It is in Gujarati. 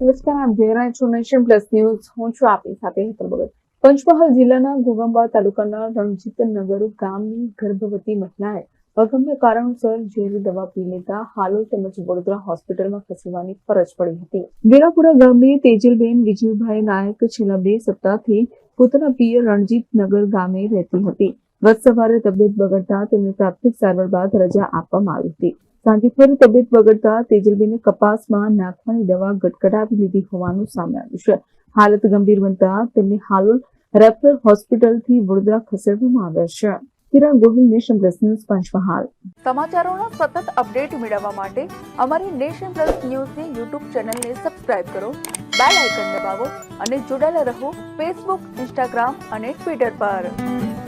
નમસ્કાર, આપ જોઈ રહ્યા છો નેશન પ્લસ ન્યૂઝ. હું છું આપની સાથે હેતર ભગત. પંચમહાલ જિલ્લાના ગોગંબા તાલુકાના રણજીત નગર ગામની ગર્ભવતી મહિલાએ અગમ્ય કારણોસર ઝેરી દવા પી લેતા હાલોલ તેમજ વડોદરા હોસ્પિટલમાં ખસેડવાની ફરજ પડી હતી. વેરાપુરા ગામની તેજલબેન વિજયભાઈ નાયક છેલ્લા બે સપ્તાહથી પોતાના રણજીત નગર ગામે રહેતી હતી. ગત સવારે તબિયત બગડતા તેમને પ્રાથમિક સારવાર બાદ રજા આપવામાં આવી હતી. સાંજે ફરી તબિયત બગડતા તેજલબેને કપાસમાં નાખવાની દવા ગટગટાવી લીધી હોવાનું સામે આવ્યું છે. હાલત ગંભીર બનતા તેમને હાલોલ રેફરલ હોસ્પિટલથી વડોદરા ખસેડવામાં આવ્યા છે. Kiran Gohil, nation plus news, Panchmahal. સમાચારોના સતત અપડેટ મેળવવા માટે અમારી નેશન પ્લસ ન્યૂઝની યુટ્યુબ ચેનલને સબસ્ક્રાઇબ કરો, બેલ આઇકન દબાવો અને જોડાયેલા રહો ફેસબુક, ઇન્સ્ટાગ્રામ અને ટ્વિટર પર.